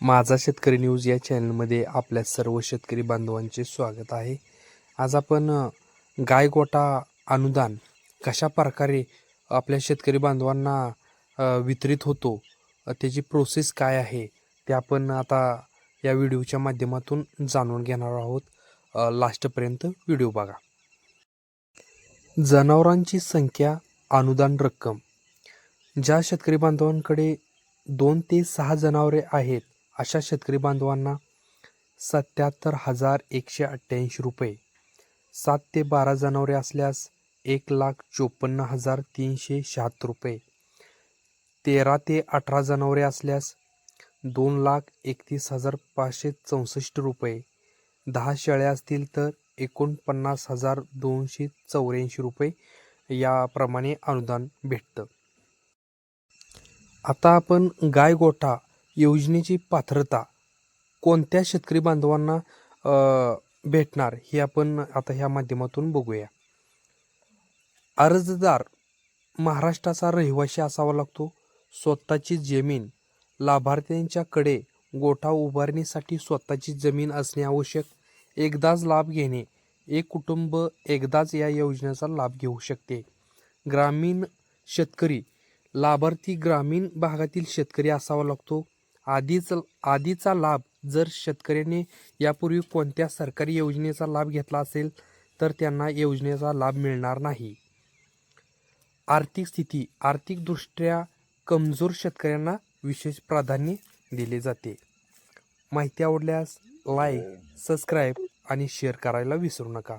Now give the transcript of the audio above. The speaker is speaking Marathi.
माझा शेतकरी न्यूज या चॅनलमध्ये आपल्या सर्व शेतकरी बांधवांचे स्वागत आहे. आज आपण गायगोटा अनुदान कशा प्रकारे आपल्या शेतकरी बांधवांना वितरित होतो त्याची प्रोसेस काय आहे ते आपण आता या व्हिडिओच्या माध्यमातून जाणून घेणार आहोत. लास्टपर्यंत व्हिडिओ बघा. जनावरांची संख्या अनुदान रक्कम. ज्या शेतकरी बांधवांकडे दोन ते सहा जनावरे आहेत अशा शेतकरी बांधवांना सत्याहत्तर हजार एकशे अठ्ठ्याऐंशी रुपये सात ते बारा जनावरे असल्यास एक लाख चोपन्न हजार तीनशे शहात्तर रुपये तेरा ते अठरा जनावरे असल्यास दोन लाख एकतीस हजार पाचशे चौसष्ट रुपये दहा शेळ्या असतील तर एकोणपन्नास हजार दोनशे चौऱ्याऐंशी रुपये याप्रमाणे अनुदान भेटतं. आता आपण गाय गोठा योजनेची पात्रता कोणत्या शेतकरी बांधवांना भेटणार हे आपण आता ह्या माध्यमातून बघूया. अर्जदार महाराष्ट्राचा रहिवासी असावा लागतो. स्वतःची जमीन लाभार्थ्यांच्याकडे गोठा उभारणीसाठी स्वतःची जमीन असणे आवश्यक. एकदाच लाभ घेणे एक कुटुंब एकदाच या योजनेचा लाभ घेऊ शकते. ग्रामीण शेतकरी लाभार्थी ग्रामीण भागातील शेतकरी असावा लागतो. आधीच आधीचा लाभ जर शेतकऱ्यांनी यापूर्वी कोणत्या सरकारी योजनेचा लाभ घेतला असेल तर त्यांना योजनेचा लाभ मिळणार नाही. आर्थिक स्थिती आर्थिकदृष्ट्या कमजोर शेतकऱ्यांना विशेष प्राधान्य दिले जाते. माहिती आवडल्यास लाईक सबस्क्राईब आणि शेअर करायला विसरू नका.